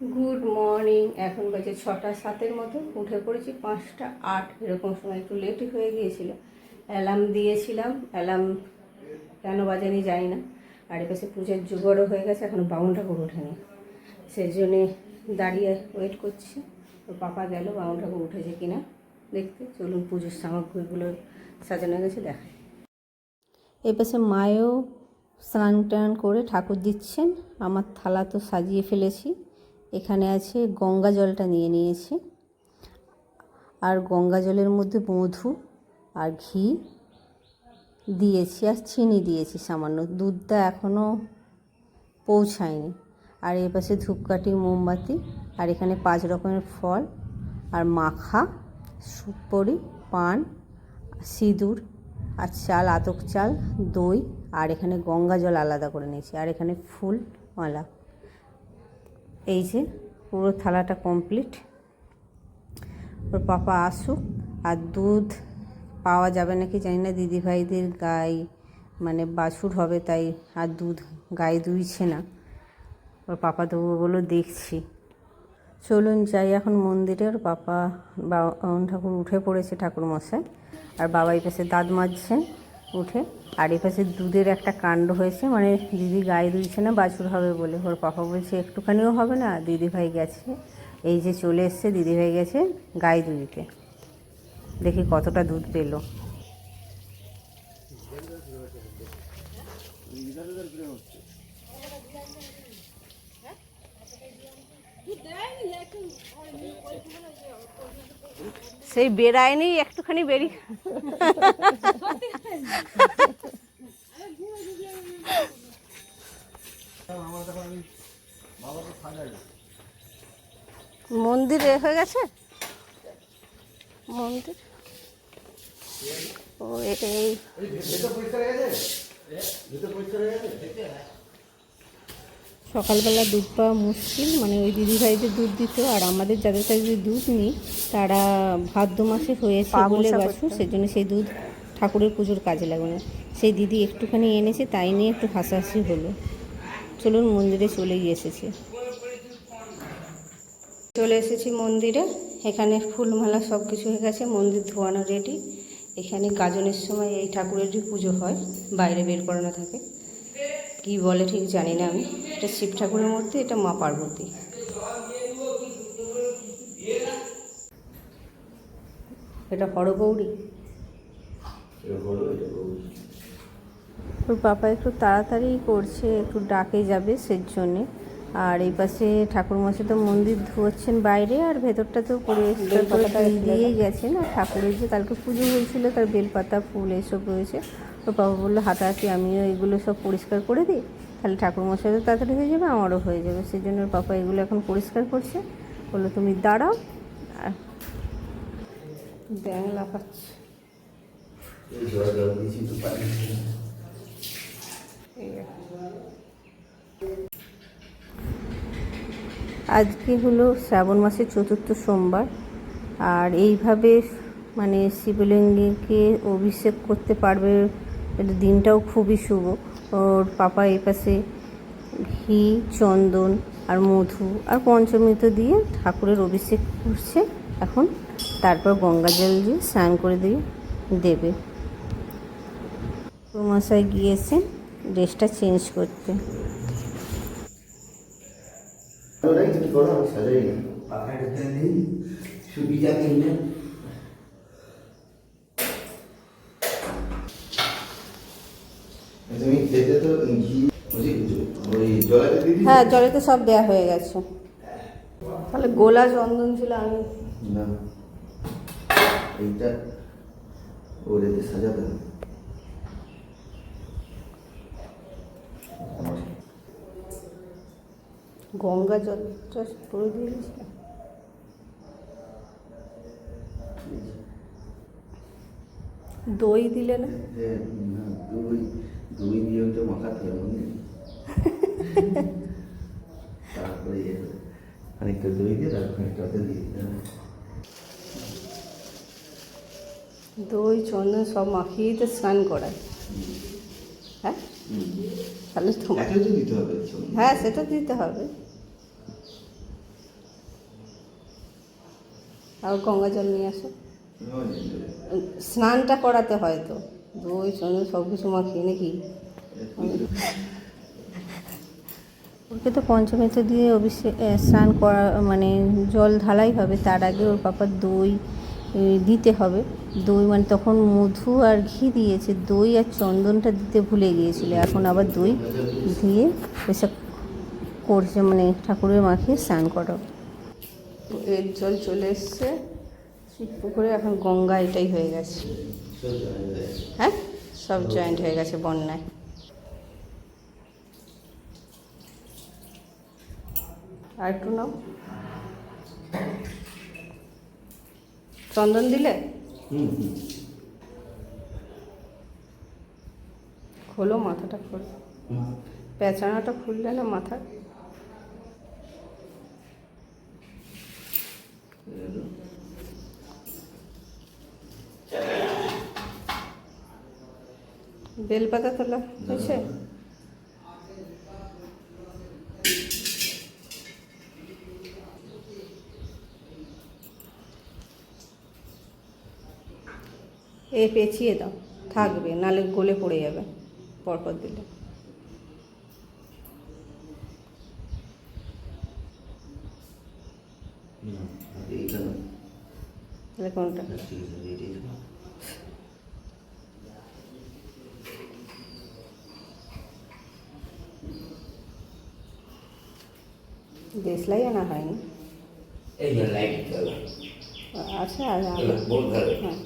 Good morning এখন বাজে ছটা সাতের মতো। উঠে পড়েছি পাঁচটা আট। এরকম সময় একটু লেটই হয়ে গিয়েছিল। অ্যালার্ম দিয়েছিলাম। অ্যালার্ম কেন বাজানি জানি না। আর এপাশে পুজোর জোগাড়ও হয়ে গেছে। এখনও বাউনটা করে ওঠেনি। সেই জন্যে দাঁড়িয়ে ওয়েট করছি। তো পাপা গেল বাউন ঠাকুর উঠেছে কিনা দেখতে। চলুন পুজোর সামগ্রীগুলো সাজানো গেছে দেখায় এই পাশে মায়েও স্নান টান করে ঠাকুর দিচ্ছেন। আমার থালা তো সাজিয়ে ফেলেছি। এখানে আছে গঙ্গা জলটা নিয়ে নিয়েছি। আর গঙ্গা জলের মধ্যে মধু আর ঘি দিয়েছি আর চিনি দিয়েছি সামান্য। দুধটা এখনও পৌঁছায়নি। আর এ পাশে ধূপকাঠি, মোমবাতি আর এখানে পাঁচ রকমের ফল আর মাখা, সুপরি, পান, সিঁদুর আর চাল, আতক চাল, দই আর এখানে গঙ্গা জল আলাদা করে নিয়েছি। আর এখানে ফুল মালা। এই যে পুরো থালাটা কমপ্লিট ওর পাপা আসুক, আর দুধ পাওয়া যাবে নাকি জানি না, দিদিভাইদের গাই মানে বাছুর হবে তাই আর দুধ গায়ে দুইছে না। ওর পাপা দেবো বলে দেখছি। চলুন যাই এখন মন্দিরে, ওর পাপা বাউন ঠাকুর উঠে পড়েছে ঠাকুর মশাই আর বাবা এই পাশে দাঁত মাজছেন। উঠে আর এপাশে পাশে দুধের একটা কাণ্ড হয়েছে মানে দিদি গায়ে দুইছে না, বাছুর হবে বলে। ওর পাপা বলছে, একটুখানিও হবে না, দিদিভাই গেছে। এই যে চলে এসছে, দিদিভাই গেছে গায়ে দুইতে দেখি কতটা দুধ পেল। সেই বেড়ায়নি একটুখানি বেরিয়ে মন্দির এ হয়ে গেছে? মন্দির? ও এই। সকালবেলা দুধ পাওয়া মুশকিল মানে ওই দিদিভাইদের দুধ দিত আর আমাদের যাদের কাছে যদি দুধ নিই তারা ভাদ্র মাসে হয়েছে বলে বাছুর সেজন্য সেই দুধ ঠাকুরের পুজোর কাজে লাগবে না। সেই দিদি একটুখানি এনেছে তাই নিয়ে একটু হাসাহাসি হলো। চলুন মন্দিরে চলেই এসেছে। চলে এসেছি মন্দিরে। এখানে ফুলমালা সব কিছু হয়ে গেছে মন্দির ধোয়ানো রেডি এখানে গাজনের সময় এই ঠাকুরেরই পুজো হয় বাইরে বের করানো থাকে। কি বলে ঠিক জানি না আমি। এটা শিব ঠাকুরের মূর্তি এটা মা পার্বতী। এটা হরগৌরী ওর বাবা একটু তাড়াতাড়ি করছে একটু ডাকে যাবে সের জন্যে আর এই পাশে ঠাকুর মশাই তো মন্দির ধুয়োচ্ছেন বাইরে আর ভেতরটা তো পরিষ্কার করে দিয়ে দিয়েই গেছেন আর ঠাকুরের যে কালকে পুজো হয়েছিল তার বেলপাতা ফুল এসব রয়েছে। তো বাবা বলল হাঁটাহাঁটি আমিও এগুলো সব পরিষ্কার করে দিই তাহলে ঠাকুর মশাই তো তাড়াতাড়ি হয়ে যাবে আমারও হয়ে যাবে। সেই জন্য পাপা এগুলো এখন পরিষ্কার করছে। বলল তুমি দাঁড়াও আর ব্যাং লাফাচ্ছে। এই। আজকে হলো শ্রাবণ মাসের চতুর্থ সোমবার, আর এইভাবে মানে শিবলিঙ্গকে অভিষেক করতে পারবে এটা দিনটাও খুবই শুভ। ওর পাপা এই পাশে ঘি, চন্দন আর মধু আর পঞ্চমৃত দিয়ে ঠাকুরের অভিষেক করছে। এখন তারপর গঙ্গা জল দিয়ে স্নান করে দিয়ে দেবে। মশাই গিয়েছেন ড্রেসটা চেঞ্জ করতে। ওরাই তুমি করো আমি সাজাই না পাখাটা নেই সুবিধা কিনলে তুমি খেতে তো ঘি ওই জলাতে দিদি হ্যাঁ জলে তো সব দেয়া হয়ে গেছে। তাহলে গোলা চন্দন ছিল আমি না। এইটা ওর সাজাতে হবে। গঙ্গা জলটা পুরো দিয়ে দই দিলে না? দুই দুই দিয়ে ওটা মাখাতে হবে তারপরে খানিকটা দই দিয়ে তারপর খানিকটা দিয়ে দিতে হবে। দই চন্দন সব মাখিয়েই তো স্নান করায়। হ্যাঁ? তাহলে তোমার দিতে হবে হ্যাঁ সেটা দিতে হবে। আর গঙ্গা জল নিয়ে আসো। স্নানটা করাতে হয় তো। দই চন্দন সব কিছু মাখিয়ে নাকি? ওকে তো পঞ্চমীতে দিয়ে অভিষেক স্নান করা মানে জল ঢালাই হবে, তার আগে ওর পাপার দই দিতে হবে। দই মানে তখন মধু আর ঘি দিয়েছে, দই আর চন্দনটা দিতে ভুলে গিয়েছিল। এখন আবার দই দিয়ে এসব করছে মানে ঠাকুরের মাখিয়ে স্নান করো এর জল চলে এসছে। শিব পুকুরে এখন গঙ্গা এটাই হয়ে গেছে। হ্যাঁ? সব জয়েন্ট হয়ে গেছে বন্যায়। আর একটু নাও। চন্দন দিলে? খোলো মাথাটা খোলো। পেঁচানাটা খুললে না মাথা? বেলপাতা তোলা হয়েছে? এ পেঁচিয়ে দাও থাকবে নালে গলে পড়ে যাবে পরপর দিলে। তাহলে কোনটা ঠিক আছে এইটাই থাকো। দেশলাই আনা হয়নি। আচ্ছা। হ্যাঁ।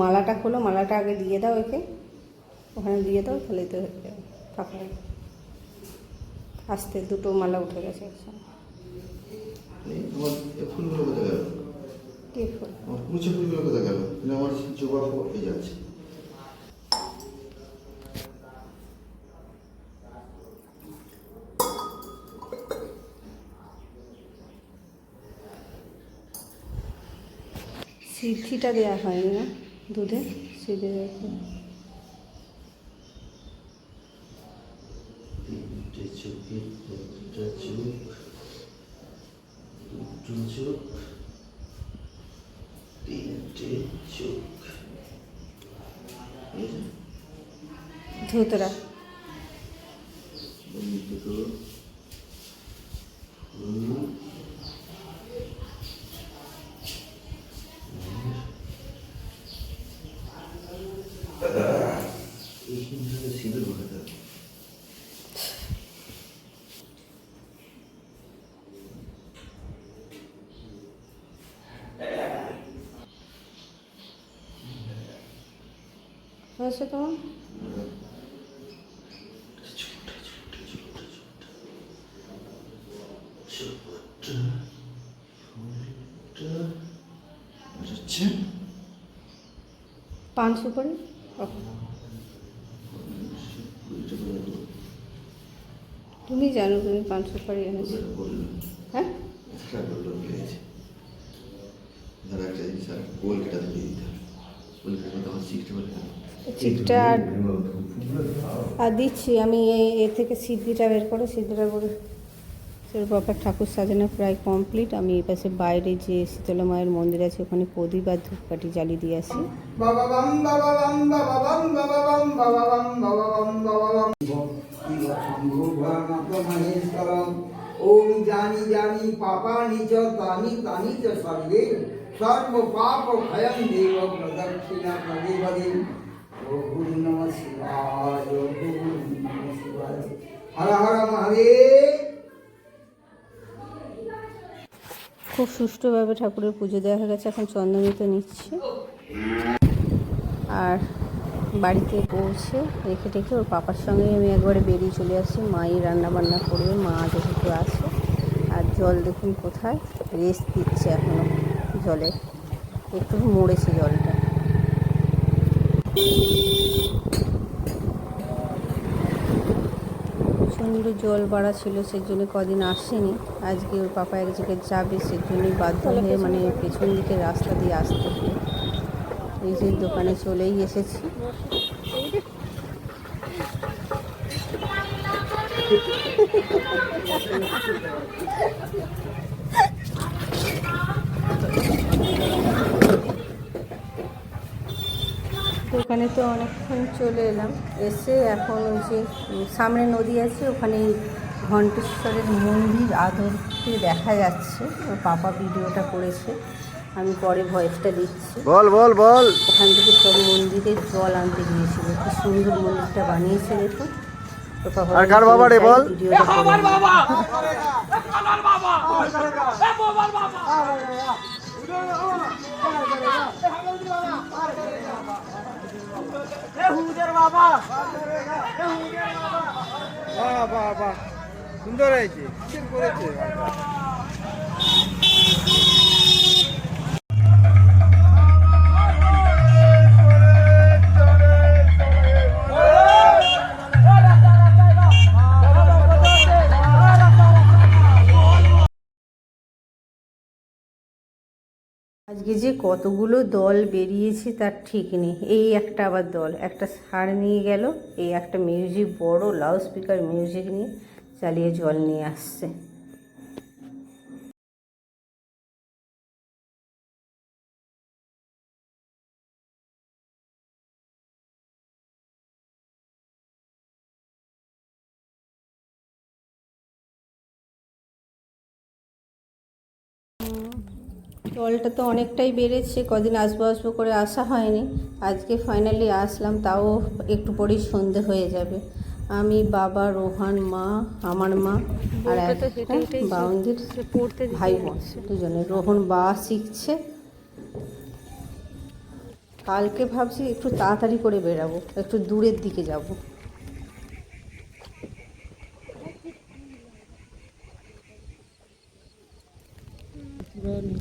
মালাটা খোলো মালাটা আগে দিয়ে দাও একে ওখানে দিয়ে দাও তাহলে তো হয়ে যাবে, ফাঁকা আস্তে দুটো মালা উঠে গেছে একসঙ্গে। ফুলগুলো কোথায় গেল? কি ফুল? আমার কুচে ফুলগুলো কোথায় গেল? আমার জবা ফুল যাচ্ছে। সিদ্ধিটা দেওয়া হয়নি না দুধে সিদ্ধি যে, ধুতরা এই দুটো ফুল এইখানে সিঁদুর মাখাতে হবে হয়েছে সুপারি ও, তুমি জানো তুমি পান সুপারি এনেছো। হ্যাঁ? ধর একটা জিনিস আর দিয়ে দিতে হবে। সিক্সটি আর আর দিচ্ছি আমি এ এ থেকে সিদ্ধিটা বের করে সিদ্ধিটা করে তোর বাবার ঠাকুর সাজানো প্রায় কমপ্লিট আমি এই পাশে বাইরে যে শীতলা মায়ের মন্দির আছে ওখানে প্রদীপ আর ধূপকাঠি জ্বালিয়ে দিয়ে আসি। ওম জানি জানি পাপানি চ তানি তানি চ সর্বে সর্ব পাপ ক্ষয়ং দেব প্রদক্ষিণা ও গুরু নম শিবায় নম শিবায় হর হর মহাদেব খুব সুষ্ঠুভাবে ঠাকুরের পুজো দেওয়া হয়ে গেছে, এখন চন্দ্রমিত নিচ্ছে। আর বাড়িতে পৌঁছে রেখে টেখে ওর পাপার সঙ্গে আমি একবারে বেরিয়ে চলে আসছি মাই রান্না বান্না করবে মা যেহেতু আছে, আর জল দেখুন কোথায়? রেস্ট দিচ্ছে এখনও জলে। একটু মরেছে জলটা। প্রচণ্ড জল বাড়া ছিল, সেজন্য কদিন আসেনি। আজকে ওর পাপা এক জায়গায় যাবে, সেজন্যই বাধ্য হয়ে মানে পেছন দিকে রাস্তা দিয়ে আসতে হলো। এই যে দোকানে চলেই এসেছি। ওখানে তো অনেকক্ষণ চলে এলাম। এসে এখন ওই যে সামনে নদী আছে ওখানে ঘণ্টেশ্বরের মন্দির আদর থেকে দেখা যাচ্ছে। ওর পাপা ভিডিওটা করেছে। আমি পরে ভয়েসটা দিচ্ছি। বল বল বল। ওখান থেকে সব মন্দিরের জল আনতে গিয়েছিল। কি সুন্দর মন্দিরটা বানিয়েছে দেখুন। আর কার বাবা রে বল? সুন্দর হয়েছে। করেছে? আজকে যে কতগুলো দল বেরিয়েছে, তার ঠিক নেই। এই একটা আবার দল, একটা সার নিয়ে গেল, এই একটা মিউজিক, বড় লাউড স্পিকার মিউজিক নিয়ে চালিয়ে জল নিয়ে আসছে। জলটা তো অনেকটাই বেড়েছে কদিন আসব আসব করে আসা হয়নি। আজকে ফাইনালি আসলাম তাও একটু পরেই সন্ধে হয়ে যাবে। আমি বাবা রোহান মা আমার মা আর একটা বাউন্দির ভাই বোন দুজনে রোহন বা শিখছে। কালকে ভাবছি একটু তাড়াতাড়ি করে বেরাবো একটু দূরের দিকে যাব।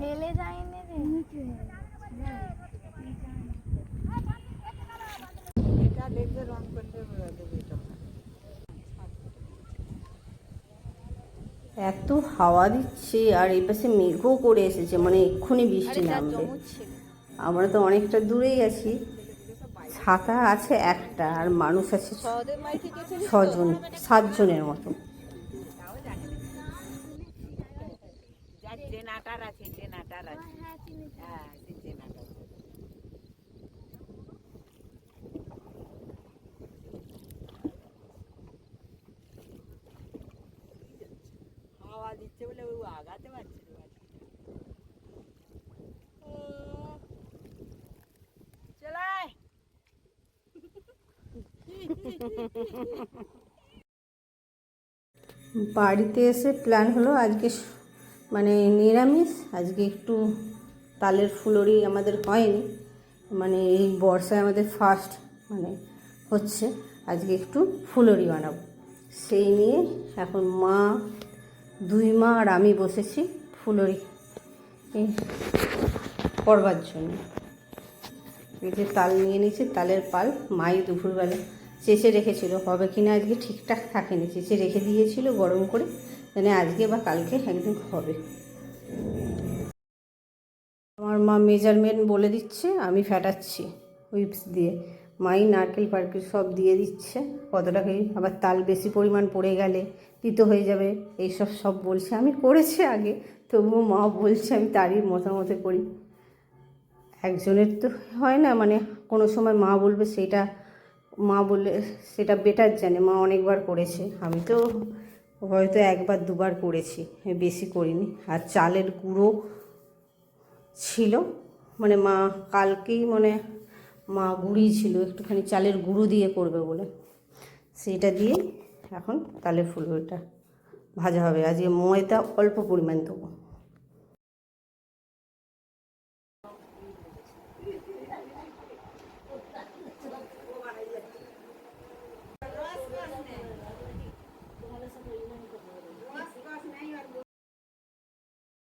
হেলে হেলে যায়নি রে। নিচু এত হাওয়া দিচ্ছে আর এই পাশে মেঘও করে এসেছে মানে এক্ষুনি বৃষ্টি নামবে। আমরা তো অনেকটা দূরেই আছি। ছাতা আছে একটা আর মানুষ আছে ছজন সাতজনের মতো। বাড়িতে এসে প্ল্যান হলো আজকে মানে নিরামিষ, আজকে একটু তালের ফুলরি আমাদের হয়নি। মানে এই বর্ষায় আমাদের ফার্স্ট মানে হচ্ছে আজকে একটু ফুলরি বানাবো। সেই নিয়ে এখন মা, দুই মা আর আমি বসেছি ফুলরি করবার জন্য। এই যে তাল নিয়ে নিয়েছি, তালের পাল, মাই দুপুরবেলা চেঁচে রেখেছিল। হবে কিনা আজকে ঠিকঠাক থাকেনি। চেঁচে রেখে দিয়েছিল গরম করে। মানে আজকে বা কালকে একদিন হবে। আমার মা মেজারমেন্ট বলে দিচ্ছে, আমি ফ্যাটাচ্ছি হুইপস দিয়ে। মাই নারকেল ফারকেল সব দিয়ে দিচ্ছে। কতটা কি আবার তাল বেশি পরিমাণ পড়ে গেলে তিতো হয়ে যাবে। এইসব সব বলছে। আমি করেছি আগে, তবুও মা বলছে আমি তারই মতামতে করি। একজনের তো হয় না মানে কোনো সময় মা বলবে সেটা মা বলে সেটা বেটার জানে, মা অনেকবার করেছে। আমি তো হয়তো একবার, দুবার করেছি বেশি করিনি। আর চালের গুঁড়ো ছিল মানে মা কালকেই মানে মা গুঁড়িয়েছিল একটুখানি চালের গুঁড়ো দিয়ে করবে বলে। সেইটা দিয়ে এখন তালের ফুলটা ভাজা হবে। আজকে ময়দা অল্প পরিমাণ দেবো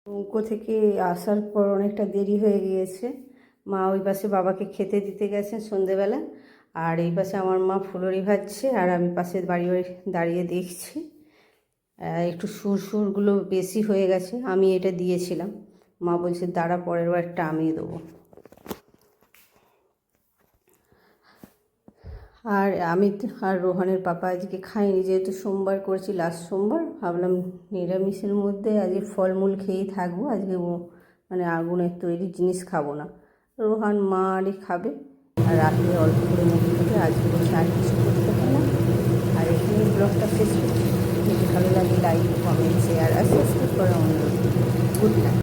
নৌকো থেকে আসার পর অনেকটা দেরি হয়ে গিয়েছে। মা ওই পাশে বাবাকে খেতে দিতে গেছেন সন্ধেবেলা। আর এই পাশে আমার মা ফুলরি ভাজছে আর আমি পাশে বাড়ি বাড়ি দাঁড়িয়ে দেখছি। একটু সুর সুরগুলো বেশি হয়ে গেছে, আমি এটা দিয়েছিলাম। মা বলছে, দাঁড়া, পরের বারটা আমি দেবো। আর আমি আর রোহানের পাপা আজকে খাইনি, যেহেতু সোমবার করেছি লাস্ট সোমবার। ভাবলাম নিরামিষের মধ্যে আজকে ফলমূল খেয়েই থাকব, আজকে মানে আগুনের তৈরি জিনিস খাব না। রোহান মা আরই খাবে, আর রাত্রে অল্প করে মুখে খাবে আজকে বলছে আর কিছু করতে পারলাম আর এখানে ব্লগটা শেষ করছি। ভালো লাগে লাইক কমেন্ট শেয়ার আর সাবস্ক্রাইব করা অনুরোধ। Good night